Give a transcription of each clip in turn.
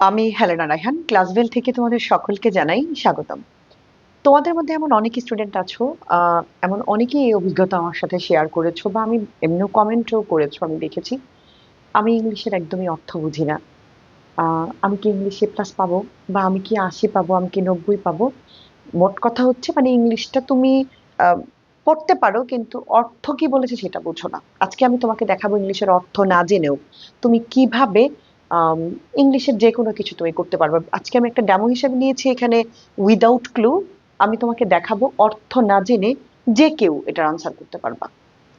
আমি হেলেনা রায়হান ক্লাসভেল থেকে তোমাদের সকলকে জানাই স্বাগতম। তোমাদের মধ্যে এমন অনেক স্টুডেন্ট আছো এমন অনেকেই এই অভিজ্ঞতা আমার সাথে শেয়ার করেছ বা আমি এমনিও কমেন্টও করেছ, আমি দেখেছি। আমি ইংলিশের একদমই অর্থ বুঝি না। আমি কি ইংলিশে প্লাস পাবো বা আমি কি আশি পাবো, আমি কি নব্বই পাবো? মোট কথা হচ্ছে মানে ইংলিশটা তুমি পড়তে পারো কিন্তু অর্থ কি বলেছে সেটা বুঝো না। আজকে আমি তোমাকে দেখাবো ইংলিশের অর্থ না জেনেও। তুমি কীভাবে ইংলিশের যে কোনো কিছু তুমি করতে পারবে। আজকে আমি একটা ডেমো হিসেবে নিয়েছি এখানে উইদাউট ক্লু আমি তোমাকে দেখাবো অর্থ না জেনে যে কেউ এটার আনসার করতে পারবা।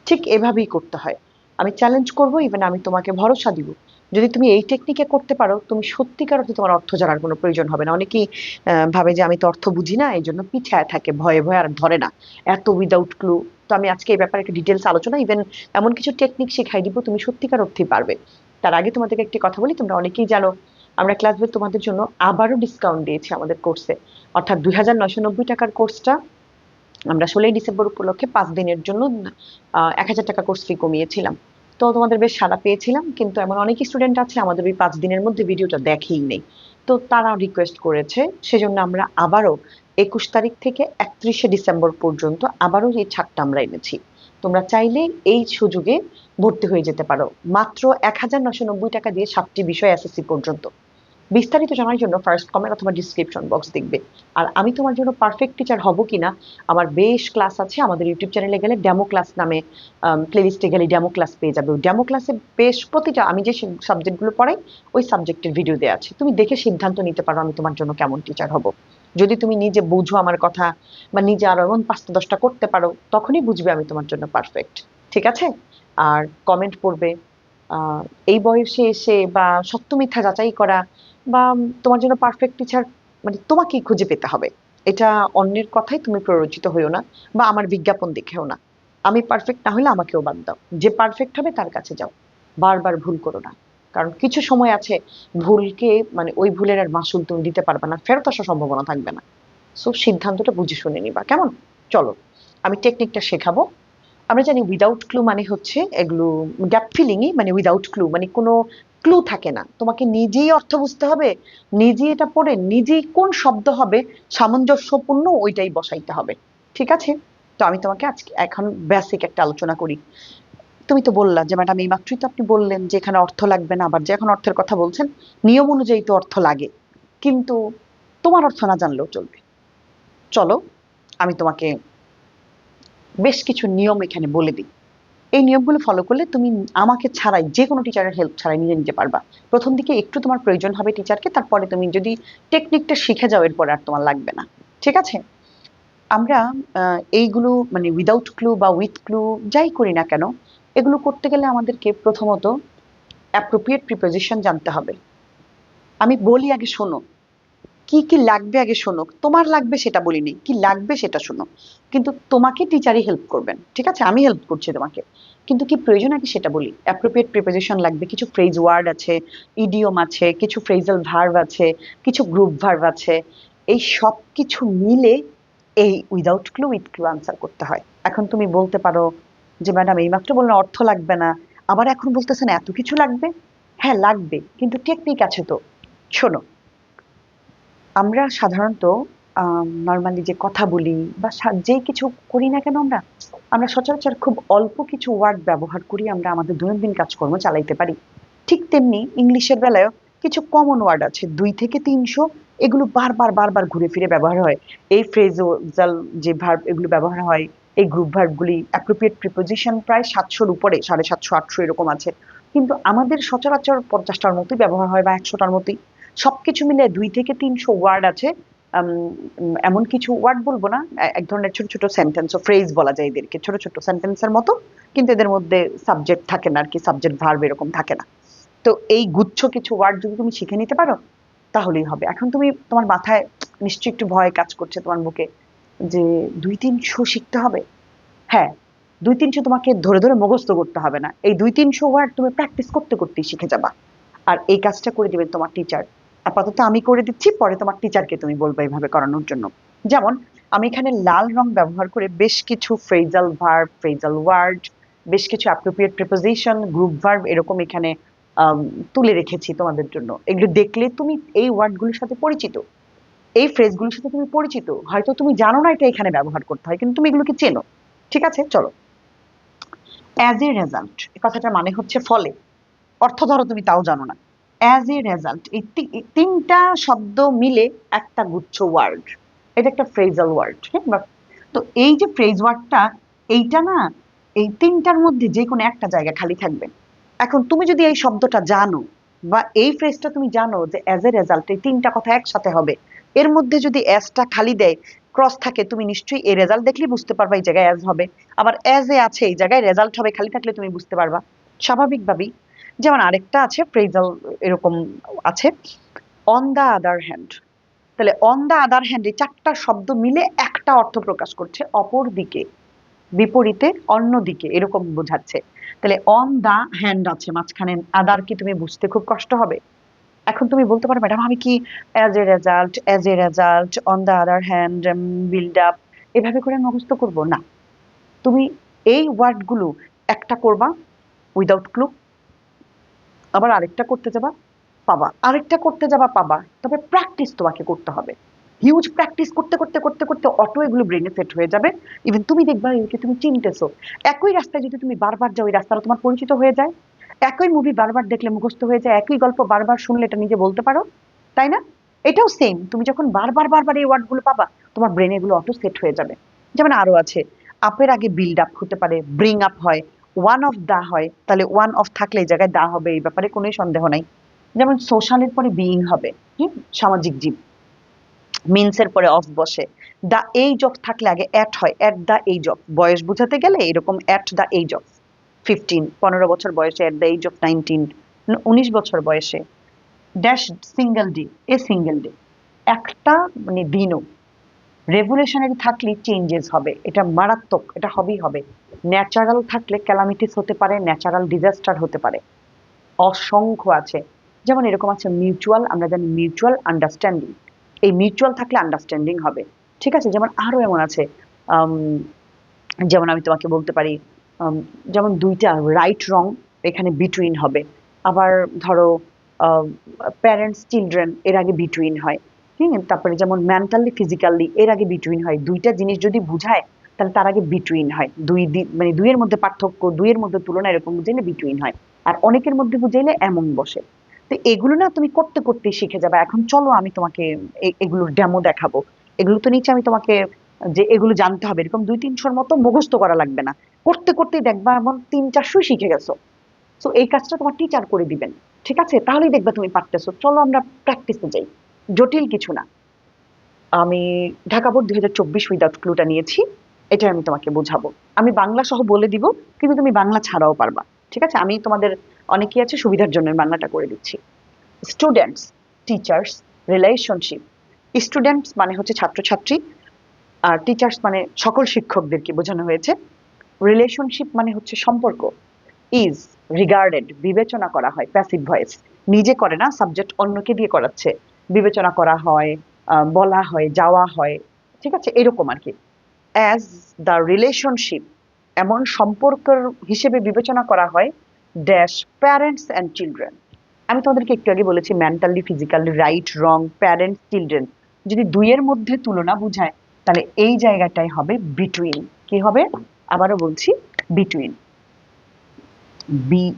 ঠিক এভাবেই করতে হয়। আমি চ্যালেঞ্জ করব ইভেন আমি তোমাকে ভরসা দিব। যদি তুমি এই টেকনিকে করতে পারো, তুমি সত্যিকার অর্থে তোমার অর্থ জানার কোনো প্রয়োজন হবে না। অনেকেই ভাবে যে আমি তো অর্থ বুঝি না এই জন্য পিছায় থাকে, ভয়ে ভয়ে আর ধরে না। এত উইদাউট ক্লু তো আমি আজকে এই ব্যাপারে একটা ডিটেলস আলোচনা ইভেন এমন কিছু টেকনিক শেখাই দিব, তুমি সত্যিকার অর্থেই পারবে। তার আগে তোমাদেরকে একটি কথা বলি, তোমরা অনেকেই জানো, আমরা ক্লাস তোমাদের জন্য আবারও ডিসকাউন্ট দিয়েছি আমাদের কোর্সে অর্থাৎ দুই হাজার নয়শো নব্বই টাকার কোর্সটা আমরা ষোলোই ডিসেম্বর উপলক্ষে পাঁচ দিনের জন্য এক হাজার টাকা কোর্স ফি কমিয়েছিলাম। তো তোমাদের বেশ সাড়া পেয়েছিলাম, কিন্তু এমন অনেক স্টুডেন্ট আছে, আমাদের ওই পাঁচ দিনের মধ্যে ভিডিওটা দেখেই নেই। তো তারা রিকোয়েস্ট করেছে, সেজন্য আমরা আবারও একুশ তারিখ থেকে একত্রিশে ডিসেম্বর পর্যন্ত আবারও এই ছাড়টা আমরা এনেছি। তোমরা চাইলে এই সুযোগে ভর্তি হয়ে যেতে পারো। মাত্র এক হাজার নশো নব্বই টাকা দিয়ে সাতটি বিষয় এসএসসি পর্যন্ত। বিস্তারিত জানার জন্য ফার্স্ট কমেন্ট অথবা ডিসক্রিপশন বক্স দেখবে। আর আমি তোমার জন্য পারফেক্ট টিচার হব কিনা, আমার বেশ ক্লাস আছে, আমাদের ইউটিউব চ্যানেলে গেলে ডেমো ক্লাস নামে প্লেলিস্টে গেলে ডেমো ক্লাস পেয়ে যাবে। ডেমো ক্লাসে বেশ প্রতিটা, আমি যে সাবজেক্টগুলো পড়াই, ওই সাবজেক্টের ভিডিও দেওয়া আছে। তুমি দেখে সিদ্ধান্ত নিতে পারো আমি তোমার জন্য কেমন টিচার হব। যদি তুমি নিজে বুঝো আমার কথা বা নিজে আরও এমন পাঁচটা দশটা করতে পারো, তখনই বুঝবে আমি তোমার জন্য পারফেক্ট ঠিক আছে? আর কমেন্ট পড়বে এই বয়সে এসে বা সত্য মিথ্যা যাচাই করা বা তোমার জন্য পারফেক্ট টিচার মানে তোমাকেই খুঁজে পেতে হবে। এটা অন্যের কথাই তুমি প্ররোচিত হইও না বা আমার বিজ্ঞাপন দেখেও না। আমি পারফেক্ট না হলে আমাকেও বাদ দাও। যে পারফেক্ট হবে তার কাছে যাও। বারবার ভুল করো না। কারণ কিছু সময় আছে ভুলকে মানে ওই ভুলের আর মাসুল তুমি দিতে পারবে না, ফেরত আসার সম্ভাবনা থাকবে না। সো সিদ্ধান্তটা বুঝে শুনে নিবা, কেমন? চলো, আমি টেকনিকটা শেখাবো। আমরা জানি উইদাউট ক্লু মানে হচ্ছে এগুলো গ্যাপ ফিলিংই মানে উইদাউট ক্লু মানে কোনো ক্লু থাকে না। তোমাকে নিজেই অর্থ বুঝতে হবে নিজেই এটা পড়ে, নিজেই কোন শব্দ হবে সামঞ্জস্যপূর্ণ ওইটাই বসাইতে হবে। ঠিক আছে? তো আমি তোমাকে আজকে এখন বেসিক একটা আলোচনা করি। তুমি তো বললা যে, ম্যাডাম এই মাত্রই তো আপনি বললেন যে, এখানে অর্থ লাগবে না। আবার যে, এখন অর্থের কথা বলছেন, নিয়ম অনুযায়ী তো অর্থ লাগে। কিন্তু তোমার অর্থ না জানলেও চলবে। চলো, আমি তোমাকে বেশ কিছু নিয়ম এখানে বলে দিই। এই নিয়মগুলো ফলো করলে তুমি আমাকে ছাড়াই, যে কোনো টিচারের হেল্প ছাড়াই নিজে নিতে পারবা। প্রথম দিকে একটু তোমার প্রয়োজন হবে টিচারকে তারপরে তুমি যদি টেকনিকটা শিখে যাও, এরপরে আর তোমার লাগবে না। ঠিক আছে? আমরা এইগুলো মানে উইদাউট ক্লু বা উইথ ক্লু যাই করি না কেন এগুলো করতে গেলে আমাদেরকে প্রথমত অ্যাপ্রোপ্রিয়েট প্রিপোজিশন জানতে হবে। আমি বলি আগে শোনো। কি কি লাগবে আগে শোনো? তোমার লাগবে সেটা বলিনি। কি লাগবে সেটা শোনো। কিন্তু তোমাকে টিচারই হেল্প করবেন। ঠিক আছে? আমি হেল্প করছি তোমাকে। কিন্তু কি প্রয়োজন আগে সেটা বলি। অ্যাপ্রোপ্রিয়েট প্রিপোজিশন লাগবে। কিছু ফ্রেজ ওয়ার্ড আছে ইডিয়ম আছে, কিছু ফ্রেজাল ভার্ব আছে, কিছু গ্রুপ ভার্ব আছে। এই সব কিছু মিলে এই without clue with clue answer করতে হয়। এখন তুমি বলতে পারো যে, ম্যাডাম এইমাত্র বললেন অর্থ লাগবে না। আবার এখন বলতেছেন এত কিছু লাগবে? হ্যাঁ লাগবে, কিন্তু টেকনিক আছে তো। শোনো, আমরা সাধারণত নর্মালি যে কথা বলি বা যে কিছু করি না কেন আমরা আমরা সচরাচর খুব অল্প কিছু ওয়ার্ড ব্যবহার করি, আমরা আমাদের দৈনন্দিন কাজকর্ম চালাইতে পারি। ঠিক তেমনি ইংলিশের বেলায়ও কিছু কমন ওয়ার্ড আছে, দুই থেকে তিনশো, এগুলো বারবার বারবার ঘুরে ফিরে ব্যবহার হয়। এই ফ্রেজাল যে ভার্ব এগুলো ব্যবহার হয় এই গ্রুপ ভার্বগুলি অ্যাপ্রোপ্রিয়েট প্রিপোজিশন প্রায় সাতশোর উপরে, সাড়ে সাতশো, আটশো এরকম আছে। কিন্তু আমাদের সচরাচর পঞ্চাশটার মতোই ব্যবহার হয় বা একশোটার মতোই। সবকিছু মিলে দুই থেকে তিনশো ওয়ার্ড আছে। এমন কিছু ওয়ার্ড বলব না এক ধরনের ছোট ছোট সেন্টেন্স ও ফ্রেজ বলা যায় এদেরকে, ছোট ছোট সেন্টেন্সের মতো। কিন্তু এদের মধ্যে সাবজেক্ট থাকে না আর কি সাবজেক্ট ভার্ব এরকম থাকে না। তো এই গুচ্ছ কিছু ওয়ার্ড যদি তুমি শিখে নিতে পারো, তাহলেই হবে। এখন তুমি তোমার মাথায় নিশ্চয়ই একটু ভয় কাজ করছে তোমার বুকে যে দুই তিনশো শিখতে হবে। হ্যাঁ দুই তিনশো তোমাকে ধরে ধরে মুখস্থ করতে হবে না। এই দুই তিনশো ওয়ার্ড তুমি প্র্যাকটিস করতে করতেই শিখে যাবা। আর এই কাজটা করে দিবেন তোমার টিচার আপাতত আমি করে দিচ্ছি, পরে তোমার টিচারকে তুমি বলবে এইভাবে করানোর জন্য। যেমন, আমি এখানে লাল রং ব্যবহার করে বেশ কিছু ফ্রেজাল ভার্ব ফ্রেজাল ওয়ার্ড বেশ কিছু অ্যাপ্রোপ্রিয়েট প্রিপোজিশন গ্রুপ ভার্ব এরকম এখানে তুলে রেখেছি তোমাদের জন্য। এগুলো দেখলে তুমি এই ওয়ার্ডগুলোর সাথে পরিচিত। এই ফ্রেজগুলোর সাথে তুমি পরিচিত, হয়তো তুমি জানো না এটা এখানে ব্যবহার করতে হয়, কিন্তু তুমি এগুলোকে চেনো। ঠিক আছে? চলো। অ্যাজ এ রেজাল্ট এই কথাটার মানে হচ্ছে ফলে। অর্থ ধরো তুমি তাও জানো না। অ্যাজ এ রেজাল্ট এই তিনটা শব্দ মিলে একটা গুচ্ছ ওয়ার্ড এটা একটা ফ্রেজাল ওয়ার্ড হ্যাঁ? তো এই যে ফ্রেজ ওয়ার্ডটা এইটা না, এই তিনটার মধ্যে যে কোনো একটা জায়গা খালি থাকবে। এখন তুমি যদি এই শব্দটা জানো, বা এই ফ্রেজটা তুমি জানো যে অ্যাজ এ রেজাল্ট এই তিনটা কথা একসাথে হবে এর মধ্যে যদি অ্যাজটা খালি দেয় ক্রস থাকে, তুমি নিশ্চয়ই এই রেজাল্ট দেখলেই বুঝতে পারবা এই জায়গায় অ্যাজ হবে। আবার অ্যাজ এ আছে, এই জায়গায় রেজাল্ট হবে, খালি থাকলে তুমি বুঝতে পারবা। স্বাভাবিকভাবেই। যেমন আরেকটা আছে ফ্রেজাল এরকম আছে অন দ্য আদার হ্যান্ড তাহলে অন দ্য আদার হ্যান্ড এই চারটা শব্দ মিলে একটা অর্থ প্রকাশ করছে, অপর দিকে, বিপরীতে অন্য দিকে, এরকম বোঝাচ্ছে। তাহলে অন দা হ্যান্ড আছে, মাঝখানে আদার কি তুমি বুঝতে খুব কষ্ট হবে? এখন তুমি বলতে পারো ম্যাডাম আমি কি as a result as a result on the other hand build up এভাবে করে মুখস্থ করব? না। তুমি এই ওয়ার্ডগুলো একটা করবা উইদাউট ক্লু আবার আরেকটা করতে যাবা, পাবা। আরেকটা করতে যাবা, পাবা। তবে প্র্যাকটিস তোমাকে করতে হবে। হিউজ প্র্যাকটিস করতে করতে করতে করতে অটো এগুলো ব্রেনে সেট হয়ে যাবে। ইভেন তুমি দেখবা, এগুলোকে তুমি চিনতেছো। একই রাস্তায় যদি তুমি বারবার যাও ওই রাস্তাটা তোমার পরিচিত হয়ে যায়। একই মুভি বারবার দেখলে মুখস্থ হয়ে যায়, একই গল্প বারবার শুনলে এটা নিজে বলতে পারো, তাই না? এটাও সেম তুমি যখন বারবার বারবার এই ওয়ার্ডগুলো পাবা, তোমার ব্রেনে এগুলো অটো সেট হয়ে যাবে। যেমন আরও আছে, আপের আগে বিল্ড আপ হতে পারে ব্রিং আপ হয় ওয়ান অফ দা হয়, তাহলে ওয়ান অফ থাকলে এই জায়গায় দা হবে, এই ব্যাপারে কোনো সন্দেহ নাই। যেমন সোশ্যালের পরে বিইং হবে, হুম? সামাজিক জীব। মিনসের পরে অফ বসে। দ্য এইজ অফ থাকলে আগে অ্যাট হয় অ্যাট দ্য এইজ অফ বয়স বোঝাতে গেলে এরকম at the age of fifteen পনেরো বছর বয়সে at the age of nineteen উনিশ বছর বয়সে dash single day a single day একটা মানে দিনও রেভুলেশনারি থাকলে চেঞ্জেস হবে, এটা মারাত্মক, এটা হবেই হবে। ন্যাচারাল থাকলে ক্যালামিটিস হতে পারে ন্যাচারাল ডিজাস্টার হতে পারে। অসংখ্য আছে, যেমন এরকম আছে মিউচুয়াল আমরা জানি মিউচুয়াল আন্ডারস্ট্যান্ডিং এই মিউচুয়াল থাকলে আন্ডারস্ট্যান্ডিং হবে। ঠিক আছে, যেমন আরও এমন আছে যেমন আমি তোমাকে বলতে পারি যেমন দুইটা রাইট রং এখানে বিটুইন হবে। আবার ধরো প্যারেন্টস চিলড্রেন এর আগে বিটুইন হয়। হুম, তারপরে যেমন মেন্টালি ফিজিক্যালি এর আগে বিটুইন হয়। দুইটা জিনিস যদি বুঝায়, তাহলে তার আগে বিটুইন হয়। দুই মানে দুইয়ের মধ্যে পার্থক্য, দুইয়ের মধ্যে তুলনা এরকম বুঝাইলে বিটুইন হয়। আর অনেকের মধ্যে বুঝাইলে এমন বসে। তো এগুলো না তুমি করতে করতে শিখে যাবে। এখন চলো আমি তোমাকে এগুলোর ডেমো দেখাবো। এগুলো তো নিচে আমি তোমাকে যে এগুলো জানতে হবে, এরকম দুই তিনশোর মতো মুখস্থ করা লাগবে না। করতে করতে দেখবা এমন তিন চারশোই শিখে গেছো। সো এই কাজটা তোমার টিচার করে দিবেন। ঠিক আছে? তাহলেই দেখবা তুমি পারতেছো। চলো আমরা প্র্যাকটিসে যাই। জটিল কিছু না। আমি ঢাকা বোর্ড দুই হাজার চব্বিশ উইদাউট ক্লুটা নিয়েছি। এটা আমি তোমাকে বোঝাবো। আমি বাংলা সহ বলে দিব, কিন্তু তুমি বাংলা ছাড়াও পারবা। ঠিক আছে? আমি তোমাদের অনেকেই আছে সুবিধার জন্য বাংলাটা করে দিচ্ছি। স্টুডেন্টস টিচার্স রিলেশনশিপ স্টুডেন্টস মানে হচ্ছে ছাত্রছাত্রী। আর টিচার্স মানে সকল শিক্ষকদেরকে বোঝানো হয়েছে। রিলেশনশিপ মানে হচ্ছে সম্পর্ক। ইজ রিগার্ডেড বিবেচনা করা হয় প্যাসিভ ভয়েস নিজে করে না সাবজেক্ট অন্যকে দিয়ে করাচ্ছে। বিবেচনা করা হয় বলা হয়, যাওয়া হয়, ঠিক আছে? এরকম আর কি। অ্যাজ দ্য রিলেশনশিপ এমন সম্পর্কের হিসেবে বিবেচনা করা হয় ড্যাশ প্যারেন্টস অ্যান্ড চিলড্রেন আমি তোমাদেরকে একটু আগে বলেছি mentally physically right wrong parents children যদি দুইয়ের মধ্যে তুলনা বুঝায়, তাহলে এই জায়গাটাই হবে বিটুইন কি হবে? আবারও বলছি between B E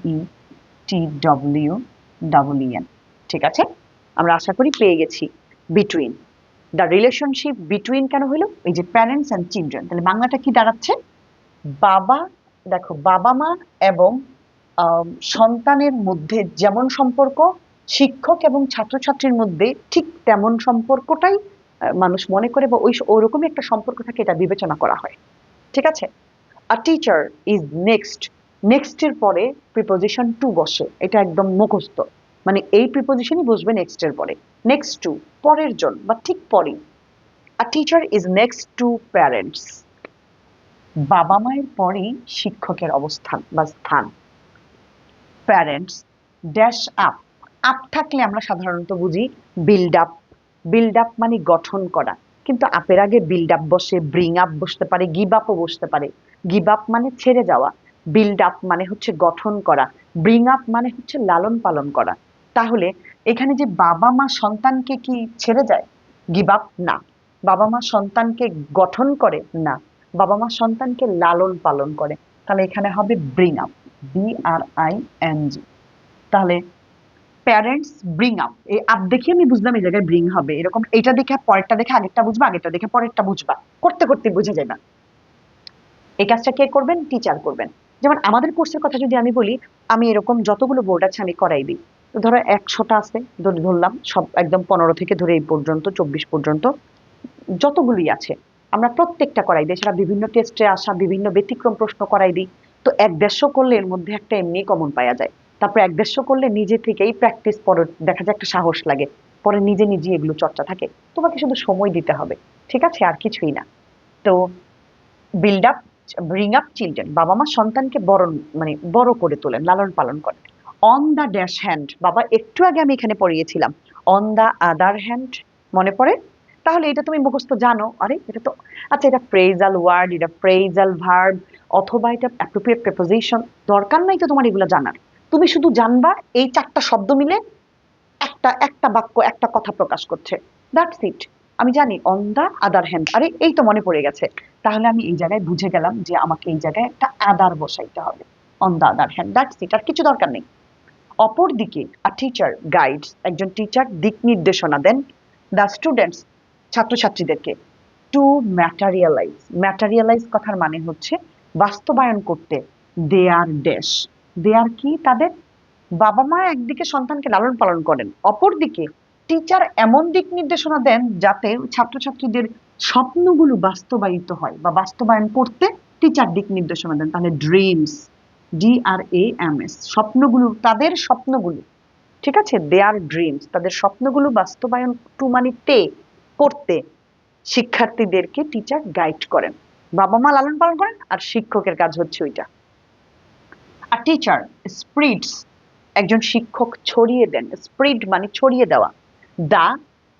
T W W N ঠিক আছে? আমরা আশা করি পেয়ে গেছি বিটুইন দ্য রিলেশনশিপ বিটুইন কেন হলো? এই যে প্যারেন্টস অ্যান্ড চিলড্রেন তাহলে বাংলাটা কি দাঁড়াচ্ছে? বাবা, দেখো, বাবা মা এবং সন্তানের মধ্যে যেমন সম্পর্ক, শিক্ষক এবং ছাত্রছাত্রীর মধ্যে ঠিক তেমন সম্পর্কটাই মানুষ মনে করে বা ওই ওরকমই একটা সম্পর্ক থাকে, এটা বিবেচনা করা হয়, ঠিক আছে? আ টিচার ইজ নেক্সট নেক্সটের পরে প্রিপোজিশন টু বসে। এটা একদম মুখস্থ। মানে এই প্রিপোজিশনই বসবে নেক্সটের পরে। নেক্সট টু পরের জন, বা ঠিক পরেই। A teacher is next to parents বাবা মায়ের পরেই শিক্ষকের অবস্থান বা স্থান। প্যারেন্টস ড্যাশ আপ আপ থাকলে আমরা সাধারণত বুঝি বিল্ড আপ বিল্ড আপ মানে গঠন করা। কিন্তু আপের আগে বিল্ড আপ বসে ব্রিং আপ বসতে পারে গিভ আপও বসতে পারে। গিভ আপ মানে ছেড়ে যাওয়া। বিল্ড আপ মানে হচ্ছে গঠন করা। ব্রিং আপ মানে হচ্ছে লালন পালন করা। তাহলে এখানে যে বাবা মা সন্তানকে কি ছেড়ে যায়? গিভ আপ না। বাবা মা সন্তানকে গঠন করে না। বাবা মা সন্তানকে লালন পালন করে। তাহলে এখানে হবে bring up B R I N G তাহলে প্যারেন্টস ব্রিং আপ এই আপ দেখে আমি বুঝলাম এই জায়গায় ব্রিং হবে। এরকম এটা দেখে পরেরটা দেখে আগেরটা বুঝবা, আগেরটা দেখে পরেরটা বুঝবা। করতে করতে বুঝে যাবে এই কাজটা কে করবেন? টিচার করবেন। যেমন আমাদের কোর্সের কথা যদি আমি বলি, আমি এরকম যতগুলো বোর্ড আছে আমি করাই দিই। ধরো একশোটা আছে ধরলাম, সব একদম পনেরো থেকে ধরে এই পর্যন্ত, চব্বিশ পর্যন্ত যতগুলি আছে, আমরা প্রত্যেকটা করাই দিই। সেটা বিভিন্ন টেস্টে আসা, বিভিন্ন ব্যতিক্রম প্রশ্ন করাই দিই। তো এক দেড়শো করলে এর মধ্যে একটা এমনি কমন পাওয়া যায়। তারপর এক দেড়শো করলে নিজে থেকেই প্র্যাকটিস পরে দেখা যায় একটা সাহস লাগে। পরে নিজে নিজে এগুলো চর্চা থাকে। তোমাকে শুধু সময় দিতে হবে। ঠিক আছে? আর কিছুই না। তো build up bring up children বাবা মা সন্তানকে বড় মানে বড় করে তোলেন, লালন পালন করেন। অন দ্য ড্যাশ হ্যান্ড বাবা একটু আগে আমি এখানে পড়িয়েছিলাম অন দ্য আদার হ্যান্ড মনে পড়ে? তাহলে এটা তুমি মুখস্থ জানো। আরে, এটা তো আচ্ছা এটা ফ্রেজাল ওয়ার্ড এটা ফ্রেজাল ভার্ব অথবা এটা অ্যাপ্রোপ্রিয়েট প্রেপোজিশন দরকার নাই তো তোমার এগুলো জানার। তুমি শুধু জানবা, এই চারটা শব্দ মিলে একটা একটা বাক্য, একটা কথা প্রকাশ করছে। দ্যাটস ইট আমি জানি অন দ্য আদার হ্যান্ড আরে এই তো মনে পড়ে গেছে। তাহলে আমি এই জায়গায় বুঝে গেলাম যে আমাকে এই জায়গায় একটা আদার বসাইতে হবে on the other hand that's it আর কিছু দরকার নেই। অপর দিকে আ টিচার গাইডস একজন টিচার দিক নির্দেশনা দেন দ্য স্টুডেন্টস ছাত্রছাত্রীদেরকে টু ম্যাটারিয়ালাইজ ম্যাটারিয়ালাইজ কথার মানে হচ্ছে বাস্তবায়ন করতে দে আর ড্যাশ দে আর কি তাদের? বাবা মা একদিকে সন্তানকে লালন পালন করেন, অপরদিকে টিচার এমন দিক নির্দেশনা দেন যাতে ছাত্রছাত্রীদের স্বপ্নগুলো বাস্তবায়িত হয় বা বাস্তবায়ন করতে টিচার দিক নির্দেশনা দেন, তাহলে dreams D R E A M স্বপ্নগুলো, তাদের স্বপ্নগুলো, ঠিক আছে? দে আর ড্রিমস তাদের স্বপ্নগুলো বাস্তবায়ন টু মানে তে করতে শিক্ষার্থীদেরকে টিচার গাইড করেন। বাবা মা লালন পালন করেন আর শিক্ষকের কাজ হচ্ছে ওইটা। আর টিচার স্প্রিডস একজন শিক্ষক ছড়িয়ে দেন স্প্রিড মানে ছড়িয়ে দেওয়া। দ্য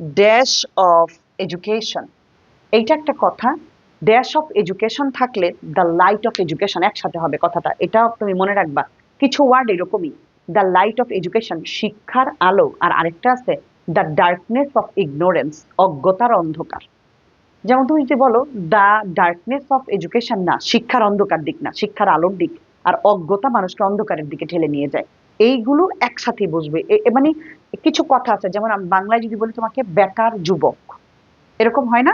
ড্যাশ অফ এডুকেশন এইটা একটা কথা। ড্যাশ অফ এডুকেশন থাকলে দ্য লাইট অফ এডুকেশন একসাথে হবে কথাটা। এটাও তুমি মনে রাখবা। কিছু ওয়ার্ড এরকমই। দ্য লাইট অফ এডুকেশন শিক্ষার আলো। আর আরেকটা আছে দ্য ডার্কনেস অফ ইগনোরেন্স অজ্ঞতার অন্ধকার। যেমন তুমি যদি বলো দ্য ডার্কনেস অফ এডুকেশন না, শিক্ষার অন্ধকার দিক না, শিক্ষার আলোর দিক। আর অজ্ঞতা মানুষকে অন্ধকারের দিকে ঠেলে নিয়ে যায়। এইগুলো একসাথে বসবে মানে কিছু কথা আছে, যেমন বাংলায় যদি বলি তোমাকে বেকার যুবক, এরকম হয় না?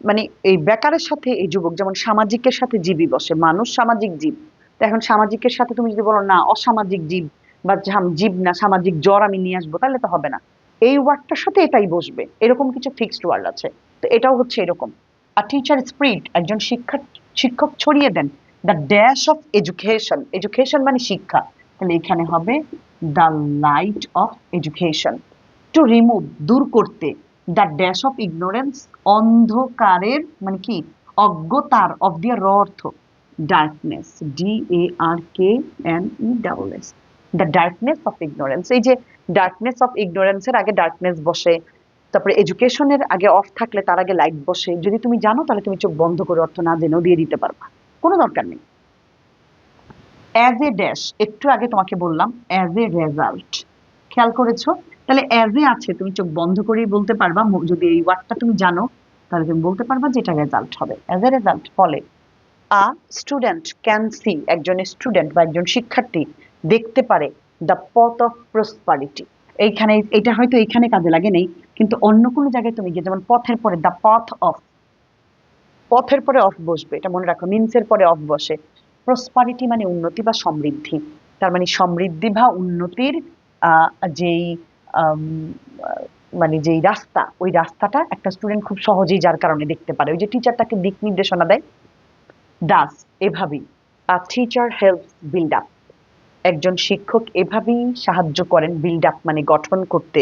মানে এই বেকারের সাথে এই যুবক, যেমন সামাজিকের সাথে জীবী বসে, মানুষ সামাজিক জীব। তো এখন সামাজিকের সাথে তুমি যদি বলো না, অসামাজিক জীব বা জীব না, সামাজিক জ্বর আমি নিয়ে আসব, তাহলে তো হবে না। এই ওয়ার্ডটার সাথে এটাই বসবে, এরকম কিছু ফিক্সড ওয়ার্ড আছে। তো এটাও হচ্ছে এরকম। আর টিচার স্প্রিড একজন শিক্ষা শিক্ষক ছড়িয়ে দেন the dash of education education মানে শিক্ষা। তাহলে এখানে হবে the light of education to remove দূর করতে দ্য ড্যাশ অফ ইগনোরেন্স অন্ধকারের মানে কি, অজ্ঞতার অফ দি র অর্থ darkness D A R K N E double S the darkness of ignorance এই যে ডার্কনেস অফ ইগনোরেন্সের আগে ডার্কনেস বসে, তারপরে এডুকেশনের আগে অফ থাকলে তার আগে লাইট বসে, যদি তুমি জানো তাহলে তুমি চোখ বন্ধ করে অর্থ না জেনেও দিয়ে দিতে পারবা, কোনো দরকার নেই। অ্যাজ এ ড্যাশ একটু আগে তোমাকে বললাম অ্যাজ এ রেজাল্ট খেয়াল করেছ? তাহলে অ্যাজ এ আছে, তুমি চোখ বন্ধ করেই বলতে পারবা যদি এই ওয়ার্ডটা তুমি জানো, তাহলে তুমি বলতে পারবা যে এটা রেজাল্ট হবে। অ্যাজ এ রেজাল্ট ফলে আ স্টুডেন্ট ক্যান সি একজন স্টুডেন্ট বা একজন শিক্ষার্থী দেখতে পারে দ্য পথ অফ প্রসপারিটি এইখানে, এটা হয়তো এইখানে কাজে লাগে নেই, কিন্তু অন্য কোনো জায়গায় তুমি গিয়ে যেমন পথের পরে দ্য পথ অফ পথের পরে অফ বসবে, এটা মনে রাখো মিনসের পরে অফ বসে। প্রসপারিটি মানে উন্নতি বা সমৃদ্ধি। তার মানে সমৃদ্ধি বা উন্নতির যেই মানে যেই রাস্তা, ওই রাস্তাটা একটা স্টুডেন্ট খুব সহজেই যার কারণে দেখতে পারে। ওই যে টিচার তাকে দিক নির্দেশনা দেয় ডাস এভাবেই a teacher help build up একজন শিক্ষক এভাবেই সাহায্য করেন বিল্ড আপ মানে গঠন করতে।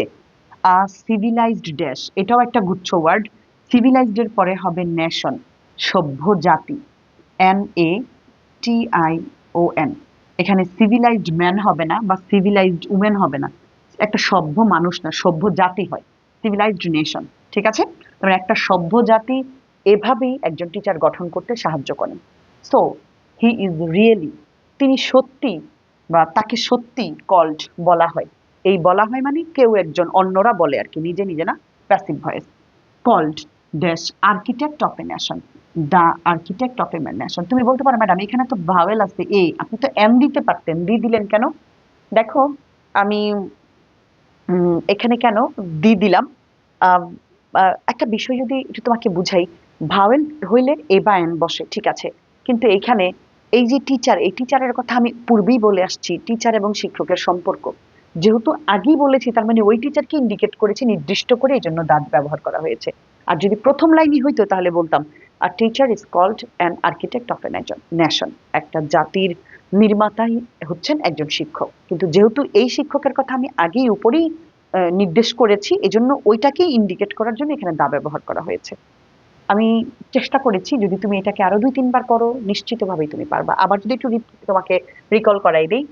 আ সিভিলাইজড ড্যাশ এটাও একটা গুচ্ছ ওয়ার্ড সিভিলাইজড এর পরে হবে নেশন সভ্য জাতি এন এ টি এখানে সিভিলাইজড ম্যান হবে না বা সিভিলাইজড উমেন হবে না। একটা সভ্য মানুষ না, সভ্য জাতি হয়। সিভিলাইজড নেশন ঠিক আছে? তারপরে একটা সভ্য জাতি এভাবেই একজন টিচার গঠন করতে সাহায্য করেন সো হি ইজ রিয়েলি তিনি সত্যি বা তাকে সত্যি কল্ড বলা হয়। এই বলা হয় মানে কেউ একজন, অন্যরা বলে আর কি, নিজে নিজে না passive voice called dash architect of a nation the architect of a nation তুমি বলতে পারো ম্যাডাম এখানে তো ভাওয়েল আছে এ আপনি তো এম দিতে পারতেন দি দিলেন কেন? দেখো, আমি এখানে কেন দি দিলাম? একটা বিষয় যদি একটু তোমাকে বুঝাই ভাওয়েল হইলে এ বা এন বসে, ঠিক আছে? কিন্তু এখানে এই যে টিচার এই টিচারের কথা আমি পূর্বেই বলে আসছি টিচার এবং শিক্ষকের সম্পর্ক। যেহেতু আগেই বলেছি, তার মানে ওই টিচারকে ইন্ডিকেট করেছে নির্দিষ্ট করে এই জন্য দাঁত ব্যবহার করা হয়েছে। আর যদি প্রথম লাইনই হইতো, তাহলে বলতাম আর teacher is called an architect of a nation একটা জাতির নির্মাতাই হচ্ছেন একজন শিক্ষক। কিন্তু যেহেতু এই শিক্ষকের কথা আমি আগেই উপরেই নির্দেশ করেছি, এজন্য ওইটাকেই ইন্ডিকেট করার জন্য এখানে দা ব্যবহার করা হয়েছে। আমি চেষ্টা করেছি, যদি তুমি এটাকে আরও দুই, তিনবার করো, নিশ্চিতভাবেই তুমি পারবা। আবার যদি একটু তোমাকে রিকল করাই দেই,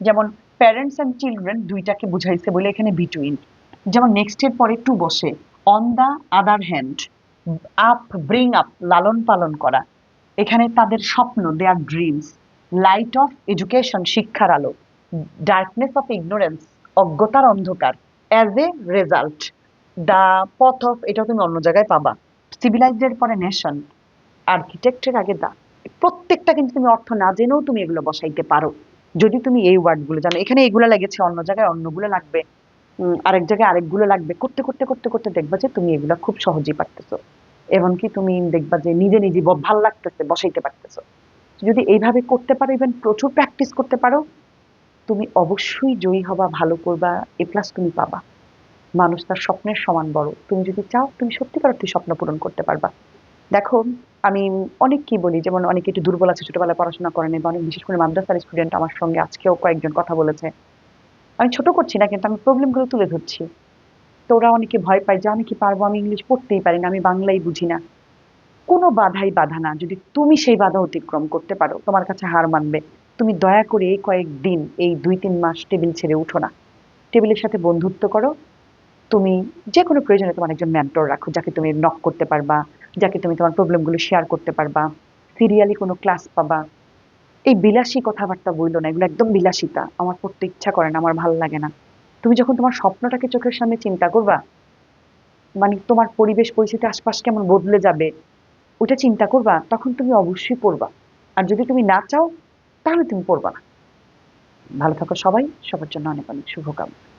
যেমন প্যারেন্টস অ্যান্ড চিলড্রেন দুইটাকে বুঝাইছে বলে এখানে বিটুইন যেমন নেক্সট এর পরে টু বসে on the other hand up bring up লালন পালন করা। এখানে তাদের স্বপ্ন their dreams light of education শিক্ষার আলো। ডার্কনেস অফ ইগনোরেন্স অজ্ঞতার অন্ধকার। অ্যাজ এ রেজাল্ট দ্য পথ অফ এটা তুমি অন্য জায়গায় পাবা। সিভিলাইজড পরে নেশন আর্কিটেক্টের আগে দা। প্রত্যেকটা কিন্তু তুমি অর্থ না জেনেও তুমি এগুলো বসাইতে পারো। যদি তুমি এই ওয়ার্ডগুলো জানো, এখানে এগুলো লেগেছে, অন্য জায়গায় অন্যগুলো লাগবে। আরেক জায়গায় আরেকগুলো লাগবে। করতে করতে করতে করতে দেখবা যে তুমি এগুলো খুব সহজেই পারতেছো। এমনকি তুমি দেখবা যে নিজে নিজে ভালো লাগতেছে, বসাইতে পারতেছো। যদি এইভাবে করতে পারো ইভেন প্রচুর প্র্যাকটিস করতে পারো, তুমি অবশ্যই জয়ী হবা, ভালো করবা এ প্লাস তুমি পাবা। মানুষ তার স্বপ্নের সমান বড়। তুমি যদি চাও, তুমি সত্যিকার অর্থে স্বপ্ন পূরণ করতে পারবা। দেখো, আমি অনেক কি বলি, যেমন অনেকে একটু দুর্বল আছে, ছোটবেলায় পড়াশোনা করেনি বা অনেক বিশেষ করে মাদ্রাসার স্টুডেন্ট আমার সঙ্গে আজকেও কয়েকজন কথা বলেছে। আমি ছোট করছি না, কিন্তু আমি প্রবলেমগুলো তুলে ধরছি। তো ওরা অনেকে ভয় পায় যে, আমি কি পারব? আমি ইংলিশ পড়তেই পারি না, আমি বাংলাই বুঝি না। কোনো বাধাই বাধা না, যদি তুমি সেই বাধা অতিক্রম করতে পারো, তোমার কাছে হার মানবে। তুমি দয়া করে এই কয়েকদিন, এই দুই তিন মাস টেবিল ছেড়ে উঠো না। টেবিলের সাথে বন্ধুত্ব করো। তুমি যে কোনো প্রয়োজনে তোমার একজন মেন্টর রাখো, যাকে তুমি নক করতে পারবা, যাকে তুমি তোমার প্রবলেমগুলো শেয়ার করতে পারবা। সিরিয়ালি কোনো ক্লাস পাবা। এই বিলাসী কথাবার্তা বইল না, এগুলো একদম বিলাসিতা। আমার পড়তে ইচ্ছা করে না, আমার ভালো লাগে না। তুমি যখন তোমার স্বপ্নটাকে চোখের সামনে চিন্তা করবা মানে তোমার পরিবেশ পরিস্থিতি আশপাশ কেমন বদলে যাবে ওটা চিন্তা করবা, তখন তুমি অবশ্যই পড়বা। আর যদি তুমি না চাও, তাহলে তুমি পড়বা না। ভালো থাকো সবাই, সবার জন্য অনেক অনেক শুভকামনা।